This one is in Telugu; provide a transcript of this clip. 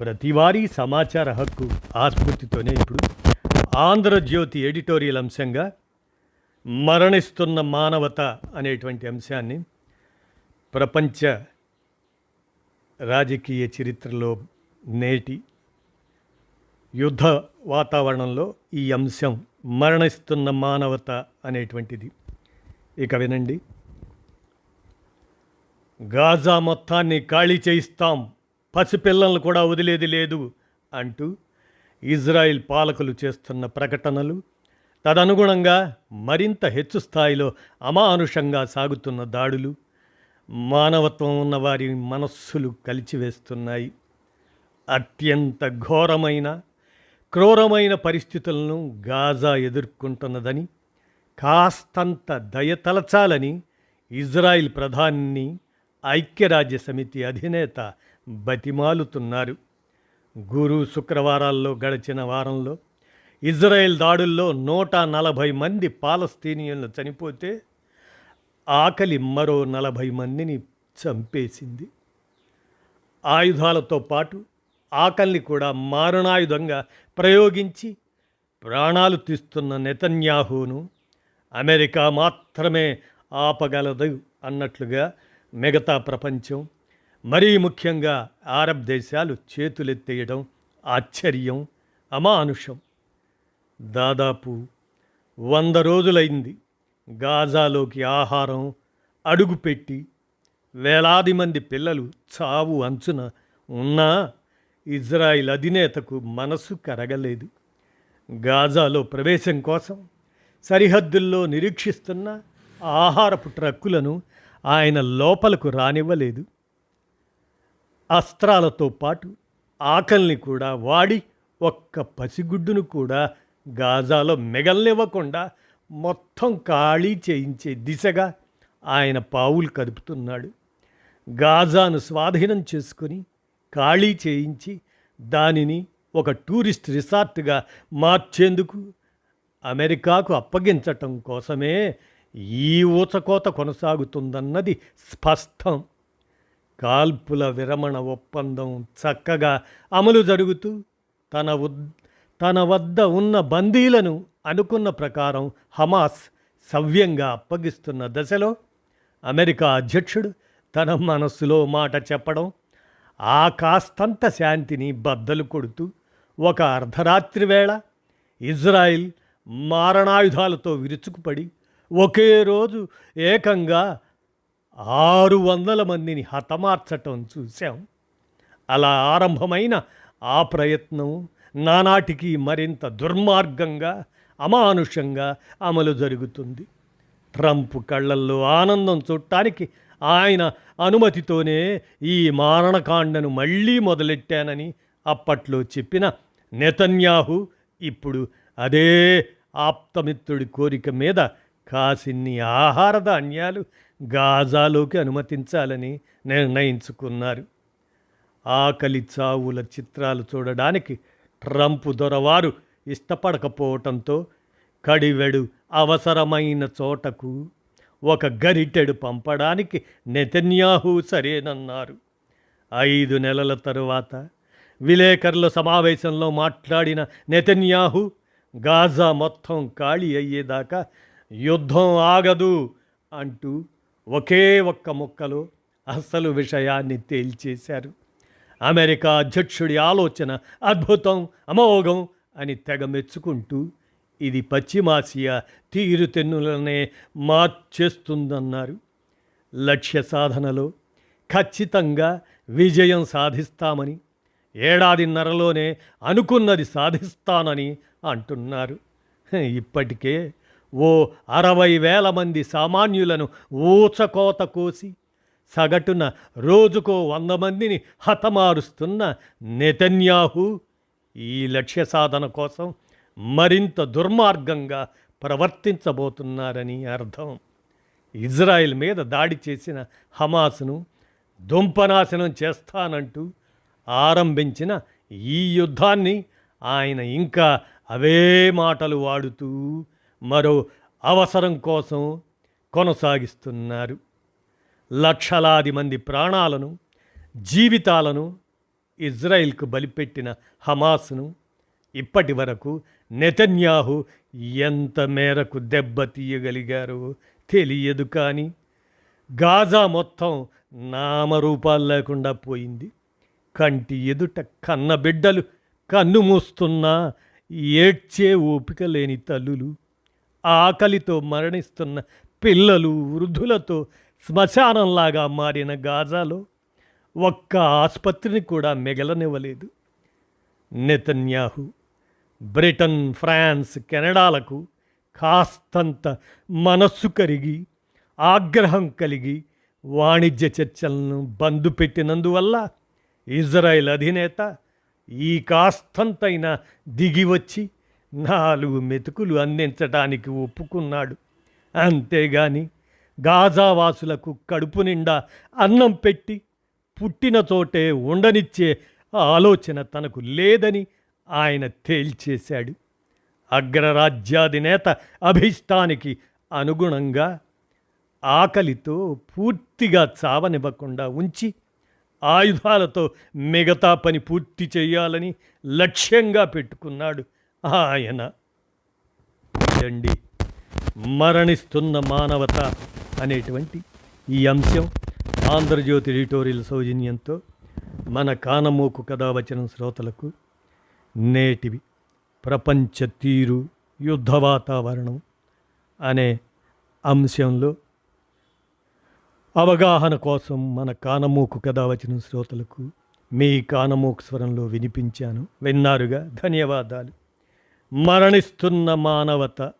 ప్రతివారీ సమాచార హక్కు ఆస్ఫూర్తితోనే ఇప్పుడు ఆంధ్రజ్యోతి ఎడిటోరియల్ అంశంగా మరణిస్తున్న మానవత అనేటువంటి అంశాన్ని ప్రపంచ రాజకీయ చరిత్రలో నేటి యుద్ధ వాతావరణంలో ఈ అంశం మరణిస్తున్న మానవత అనేటువంటిది. ఇక వినండి. గాజా మొత్తాన్ని ఖాళీ చేయిస్తాం. పసిపిల్లలను కూడా వదిలేది లేదు అంటూ ఇజ్రాయిల్ పాలకులు చేస్తున్న ప్రకటనలు తదనుగుణంగా మరింత హెచ్చు స్థాయిలో అమానుషంగా సాగుతున్న దాడులు మానవత్వం ఉన్న వారి మనస్సులు కలిచివేస్తున్నాయి. అత్యంత ఘోరమైన క్రూరమైన పరిస్థితులను గాజా ఎదుర్కొంటున్నదని కాస్తంత దయతలచాలని ఇజ్రాయిల్ ప్రధాని ఐక్యరాజ్య సమితి అధినేత బతిమాలుతున్నారు. గురు శుక్రవారాల్లో గడిచిన వారంలో ఇజ్రాయెల్ దాడుల్లో నూట నలభై మంది పాలస్తీనియన్లు చనిపోతే ఆకలి మరో నలభై మందిని చంపేసింది. ఆయుధాలతో పాటు ఆకలిని కూడా మారణాయుధంగా ప్రయోగించి ప్రాణాలు తీస్తున్న నెతన్యాహును అమెరికా మాత్రమే ఆపగలదు అన్నట్లుగా మిగతా ప్రపంచం మరీ ముఖ్యంగా అరబ్ దేశాలు చేతులెత్తేయడం ఆశ్చర్యం అమానుషం. దాదాపు వంద రోజులైంది గాజాలోకి ఆహారం అడుగుపెట్టి వేలాది మంది పిల్లలు చావు అంచున ఉన్నా ఇజ్రాయిల్ అధినేతకు మనసు కరగలేదు. గాజాలో ప్రవేశం కోసం సరిహద్దుల్లో నిరీక్షిస్తున్న ఆహారపు ట్రక్కులను ఆయన లోపలకు రానివ్వలేదు. అస్త్రాలతో పాటు ఆకలిని కూడా వాడి ఒక్క పసిగుడ్డును కూడా గాజాలో మిగల్నివ్వకుండా మొత్తం ఖాళీ చేయించే దిశగా ఆయన పావులు కదుపుతున్నాడు. గాజాను స్వాధీనం చేసుకొని ఖాళీ చేయించి దానిని ఒక టూరిస్ట్ రిసార్ట్గా మార్చేందుకు అమెరికాకు అప్పగించటం కోసమే ఈ ఊచకోత కొనసాగుతుందన్నది స్పష్టం. కాల్పుల విరమణ ఒప్పందం చక్కగా అమలు జరుగుతూ తన ఉద్ తన వద్ద ఉన్న బందీలను అనుకున్న ప్రకారం హమాస్ సవ్యంగా అప్పగిస్తున్న దశలో అమెరికా అధ్యక్షుడు తన మనస్సులో మాట చెప్పడం ఆ కాస్తంత శాంతిని బద్దలు కొడుతూ ఒక అర్ధరాత్రి వేళ ఇజ్రాయిల్ మారణాయుధాలతో విరుచుకుపడి ఒకే రోజు ఏకంగా ఆరు వందల మందిని హతమార్చటం చూశాం. అలా ఆరంభమైన ఆ ప్రయత్నం నానాటికి మరింత దుర్మార్గంగా అమానుషంగా అమలు జరుగుతుంది. ట్రంప్ కళ్ళల్లో ఆనందం చూడటానికి ఆయన అనుమతితోనే ఈ మారణకాండను మళ్ళీ మొదలెట్టానని అప్పట్లో చెప్పిన నెతన్యాహు ఇప్పుడు అదే ఆప్తమిత్రుడి కోరిక మీద కాసిన్ని ఆహార ధాన్యాలు గాజాలోకి అనుమతించాలని నిర్ణయించుకున్నారు. ఆకలి చావుల చిత్రాలు చూడడానికి ట్రంప్ దొరవారు ఇష్టపడకపోవటంతో కడివెడు అవసరమైన చోటకు ఒక గరిటెడు పంపడానికి నెతన్యాహు సరేనన్నారు. ఐదు నెలల తరువాత విలేకరుల సమావేశంలో మాట్లాడిన నెతన్యాహు గాజా మొత్తం ఖాళీ అయ్యేదాకా యుద్ధం ఆగదు అంటూ ఒకే ఒక్క ముక్కలో అసలు విషయాన్ని తేల్చేశారు. అమెరికా అధ్యక్షుడి ఆలోచన అద్భుతం అమోఘం అని తెగ మెచ్చుకుంటూ ఇది పశ్చిమాసియా తీరుతెన్నులనే మార్చేస్తుందన్నారు. లక్ష్య సాధనలో ఖచ్చితంగా విజయం సాధిస్తామని ఏడాదిన్నరలోనే అనుకున్నది సాధిస్తానని అంటున్నారు. ఇప్పటికే ఓ అరవై వేల మంది సామాన్యులను ఊచకోత కోసి సగటున రోజుకో వంద మందిని హతమారుస్తున్న నెతన్యాహు ఈ లక్ష్య సాధన కోసం మరింత దుర్మార్గంగా ప్రవర్తించబోతున్నారని అర్థం. ఇజ్రాయెల్ మీద దాడి చేసిన హమాస్ను దుంపనాశనం చేస్తానంటూ ఆరంభించిన ఈ యుద్ధాన్ని ఆయన ఇంకా అవే మాటలు వాడుతూ మరో అవసరం కోసం కొనసాగిస్తున్నారు. లక్షలాది మంది ప్రాణాలను జీవితాలను ఇజ్రాయిల్కు బలిపెట్టిన హమాస్ను ఇప్పటి వరకు నెతన్యాహు ఎంత మేరకు దెబ్బతీయగలిగారో తెలియదు కానీ గాజా మొత్తం నామరూపాలు లేకుండా పోయింది. కంటి ఎదుట కన్నబిడ్డలు కన్ను మూస్తున్నా ఏడ్చే ఓపిక లేని తల్లులు ఆకలితో మరణిస్తున్న పిల్లలు వృద్ధులతో శ్మశానంలాగా మారిన గాజాలో ఒక్క ఆసుపత్రిని కూడా మిగలనివ్వలేదు. నెతన్యాహు బ్రిటన్ ఫ్రాన్స్ కెనడాలకు కాస్తంత మనస్సు కరిగి ఆగ్రహం కలిగి వాణిజ్య చర్చలను బందు పెట్టినందువల్ల ఇజ్రాయెల్ అధినేత ఈ కాస్తంతైనా దిగివచ్చి నాలుగు మెతుకులు అందించటానికి ఒప్పుకున్నాడు. అంతేగాని గాజావాసులకు కడుపు నిండా అన్నం పెట్టి పుట్టిన చోటే ఉండనిచ్చే ఆలోచన తనకు లేదని ఆయన తేల్చేశాడు. అగ్రరాజ్యాధినేత అభిష్టానికి అనుగుణంగా ఆకలితో పూర్తిగా చావనివ్వకుండా ఉంచి ఆయుధాలతో మిగతా పని పూర్తి చేయాలని లక్ష్యంగా పెట్టుకున్నాడు. ఆయన ఇదండి మరణిస్తున్న మానవత అనేటువంటి ఈ అంశం ఆంధ్రజ్యోతి ఎడిటోరియల్ సౌజన్యంతో మన కానమోకు కథావచనం శ్రోతలకు నేటివి ప్రపంచ తీరు యుద్ధ వాతావరణం అనే అంశంలో అవగాహన కోసం మన కానమూకు కథావచనం శ్రోతలకు మీ కానమూకు స్వరంలో వినిపించాను. విన్నారుగా? ధన్యవాదాలు. మరణిస్తున్న మానవత.